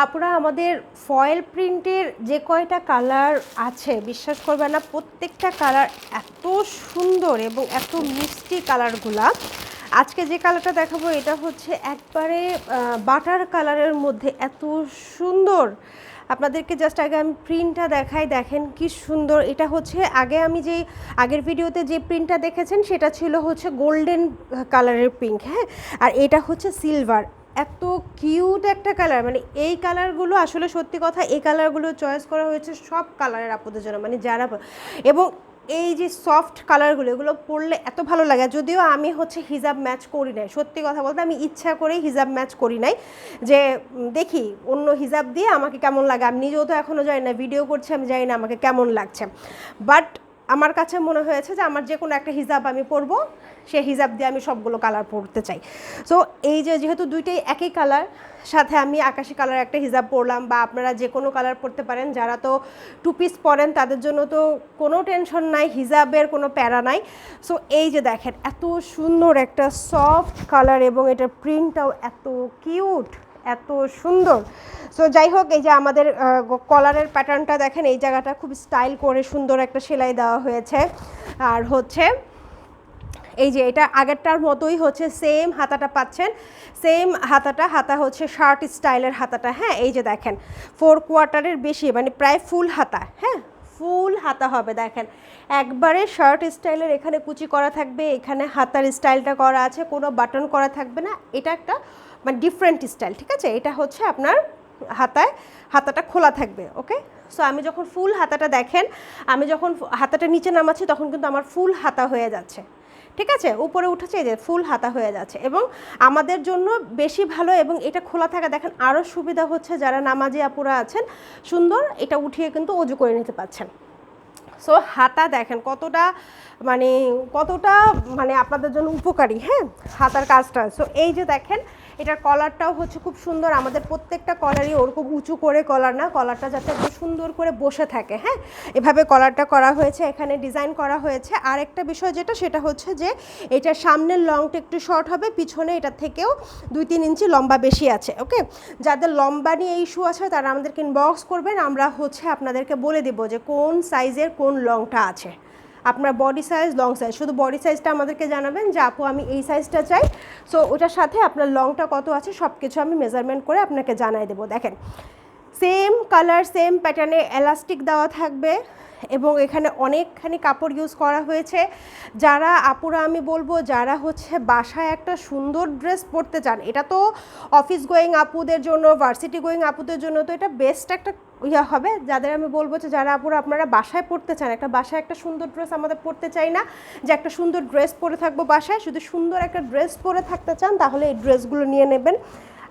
আপুরা, আমাদের ফয়েল প্রিন্টের যে কয়টা কালার আছে, বিশ্বাস করবে না, প্রত্যেকটা কালার এত সুন্দর এবং এত মিষ্টি কালারগুলা আজকে যে কালারটা দেখাবো, এটা হচ্ছে একবারে বাটার কালারের মধ্যে এত সুন্দর। আপনাদেরকে জাস্ট আগে আমি প্রিন্টটা দেখাই, দেখেন কি সুন্দর। এটা হচ্ছে, আগে আমি যেই আগের ভিডিওতে যে প্রিন্টটা দেখেছেন, সেটা ছিল হচ্ছে গোল্ডেন কালারের পিঙ্ক হ্যাঁ? আর এটা হচ্ছে সিলভার এত কিউট একটা কালার মানে এই কালারগুলো আসলে সত্যি কথা এই কালারগুলো চয়েস করা হয়েছে সব কালারের আপুদের জন্য মানে যারা এবং এই যে সফট কালারগুলো এগুলো পরলে এত ভালো লাগে। যদিও আমি হচ্ছে হিজাব ম্যাচ করি নাই, সত্যি কথা বলতে আমি ইচ্ছা করেই হিজাব ম্যাচ করি নাই। যে দেখি অন্য হিজাব দিয়ে আমাকে কেমন লাগে। আমি নিজেও তো এখনও জানি না ভিডিও করছি, আমি জানি না আমাকে কেমন লাগছে। বাট আমার কাছে মনে হয়েছে যে আমার যে কোনো একটা হিজাব আমি পরবো সে হিজাব দিয়ে আমি সবগুলো কালার পরতে চাই। সো এই যে যেহেতু দুইটাই একই কালার সাথে আমি আকাশি কালার একটা হিজাব পরলাম বা আপনারা যে কোনো কালার পরতে পারেন, যারা তো টু পিস পরেন, তাদের জন্য তো কোনো টেনশন নাই, হিজাবের কোনো প্যারা নাই। সো এই যে দেখেন, এত সুন্দর একটা সফট কালার এবং এটার প্রিন্টটাও এত কিউট এত সুন্দর। সো যাই হোক, এই যে আমাদের কলারের প্যাটার্নটা দেখেন, এই জায়গাটা খুব স্টাইল করে সুন্দর একটা সেলাই দেওয়া হয়েছে। আর হচ্ছে, এই যে এটা আগেরটার মতোই হচ্ছে সেম হাতাটা পাচ্ছেন। সেম হাতাটা, হাতা হচ্ছে শার্ট স্টাইলের হাতাটা হ্যাঁ? এই যে দেখেন ফোর কোয়ার্টারের বেশি মানে প্রায় ফুল হাতা হ্যাঁ? ফুল হাতা হবে, দেখেন। একবারে শার্ট স্টাইলের এখানে কুচি করা থাকবে, এখানে হাতার স্টাইলটা করা আছে, কোনো বাটন করা থাকবে না। এটা একটা মানে ডিফারেন্ট স্টাইল ঠিক আছে? এটা হচ্ছে আপনার হাতায়, হাতাটা খোলা থাকবে ওকে সো আমি যখন ফুল হাতাটা দেখেন, আমি যখন হাতাটা নিচে নামাচ্ছি, তখন কিন্তু আমার ফুল হাতা হয়ে যাচ্ছে, ঠিক আছে? উপরে উঠেছে, এই যে ফুল হাতা হয়ে যাচ্ছে, এবং আমাদের জন্য বেশি ভালো এবং এটা খোলা থাকা, দেখেন আরও সুবিধা হচ্ছে যারা নামাজি আপুরা আছেন, সুন্দর, এটা উঠিয়ে কিন্তু অজু করে নিতে পারছেন। সো হাতা দেখেন, কতটা মানে কতটা মানে আপনাদের জন্য উপকারী হ্যাঁ? হাতার কাজটা সো এই যে দেখেন এটার কলারটাও হচ্ছে খুব সুন্দর। আমাদের প্রত্যেকটা কলারই ওরকম উঁচু করে কলার না। কলারটা যাতে সুন্দর করে বসে থাকে হ্যাঁ? এভাবে কলারটা করা হয়েছে, এখানে ডিজাইন করা হয়েছে। আর একটা বিষয় যেটা, সেটা হচ্ছে যে এটা সামনের লংটা একটু শর্ট হবে, পিছনে এটা থেকেও দুই তিন ইঞ্চি লম্বা বেশি আছে ওকে যাদের লম্বা নিয়ে ইস্যু আছে, তারা আমাদেরকে ইনবক্স করবেন। আমরা হচ্ছে আপনাদেরকে বলে দেব যে কোন সাইজের কোন লংটা আছে। আপনার বডি সাইজ লং সাইজ শুধু বডি সাইজটা আমাদেরকে জানাবেন যে, আপু, আমি এই সাইজটা চাই। সো ওটার সাথে আপনার লংটা কত আছে সব কিছু আমি মেজারমেন্ট করে আপনাকে জানাই দেবো। দেখেন সেম কালার সেম প্যাটার্নে এলাস্টিক দেওয়া থাকবে এবং এখানে অনেকখানি কাপড় ইউজ করা হয়েছে। যারা, আপুরা, আমি বলব, যারা হচ্ছে বাসায় একটা সুন্দর ড্রেস পরতে চান, এটা তো অফিস গোয়িং আপুদের জন্য ভার্সিটি গোয়িং আপুদের জন্য, তো এটা বেস্ট একটা ইয়ে হবে, যাদের আমি বলব যে যারা আপুরা, আপনারা বাসায় পড়তে চান, একটা বাসায় একটা সুন্দর ড্রেস আমাদের পরতে চাই না, যে একটা সুন্দর ড্রেস পরে থাকব বাসায় শুধু সুন্দর একটা ড্রেস পরে থাকতে চান, তাহলে এই ড্রেসগুলো নিয়ে নেবেন।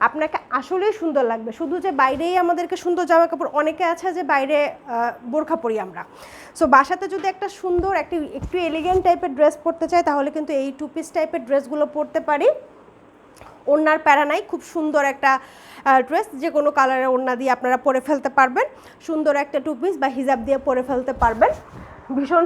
আপনাকে আসলেই সুন্দর লাগবে। শুধু যে বাইরেই আমাদেরকে সুন্দর জামা কাপড় অনেকে আছে যে বাইরে বোরখা পরি আমরা। সো বাসাতে যদি একটা সুন্দর, একটি, একটু এলিগেন্ট টাইপের ড্রেস পরতে চাই, তাহলে কিন্তু এই টু পিস টাইপের ড্রেসগুলো পরতে পারি। ওড়নার প্যারা নাই, খুব সুন্দর একটা ড্রেস যে কোনো কালারের ওড়না দিয়ে আপনারা পরে ফেলতে পারবেন। সুন্দর একটা টু পিস বা হিজাব দিয়ে পরে ফেলতে পারবেন। ভীষণ